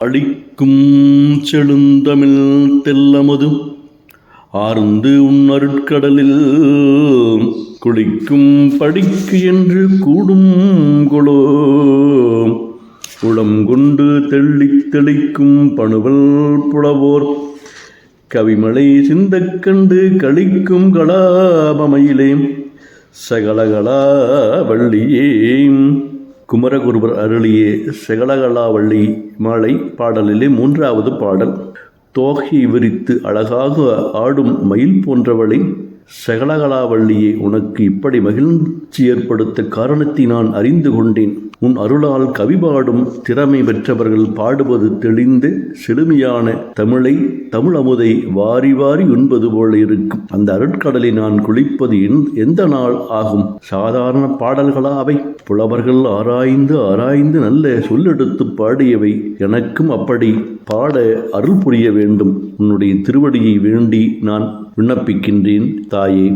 அழிக்கும் செழுந்தமிழ் தெல்லமது ஆர்ந்து உன்னருட்கடலில் குளிக்கும் படிக்கு என்று கூடும் குளோ குளம் கொண்டு தெள்ளித் தெளிக்கும் பணுவல் புலவோர் கவிமலை சிந்தக் கண்டு கழிக்கும் கலாபமையிலே சகலகலா வள்ளியே குமரகுருவர் அருளிய செகலகலாவள்ளி மாலை பாடலிலே மூன்றாவது பாடல் தோகை விரித்து அழகாக ஆடும் மயில் போன்றவளை சகலகலாவள்ளியே உனக்கு இப்படி மகிழ்ச்சி ஏற்படுத்த காரணத்தை நான் அறிந்து கொண்டேன். உன் அருளால் கவி பாடும் திறமை பெற்றவர்கள் பாடுவது தெளிந்து செழுமையான தமிழை தமிழமுதை வாரி வாரி உண்பது போல இருக்கும். அந்த அருட்கடலை நான் குளிப்பது எந்த நாள் ஆகும்? சாதாரண பாடல்களா அவை? புலவர்கள் ஆராய்ந்து ஆராய்ந்து நல்ல சொல்லெடுத்து பாடியவை. எனக்கும் அப்படி பாட அருள் புரிய வேண்டும். உன்னுடைய திருவடியை வேண்டி நான் விண்ணப்பிக்கின்றேன். آئی۔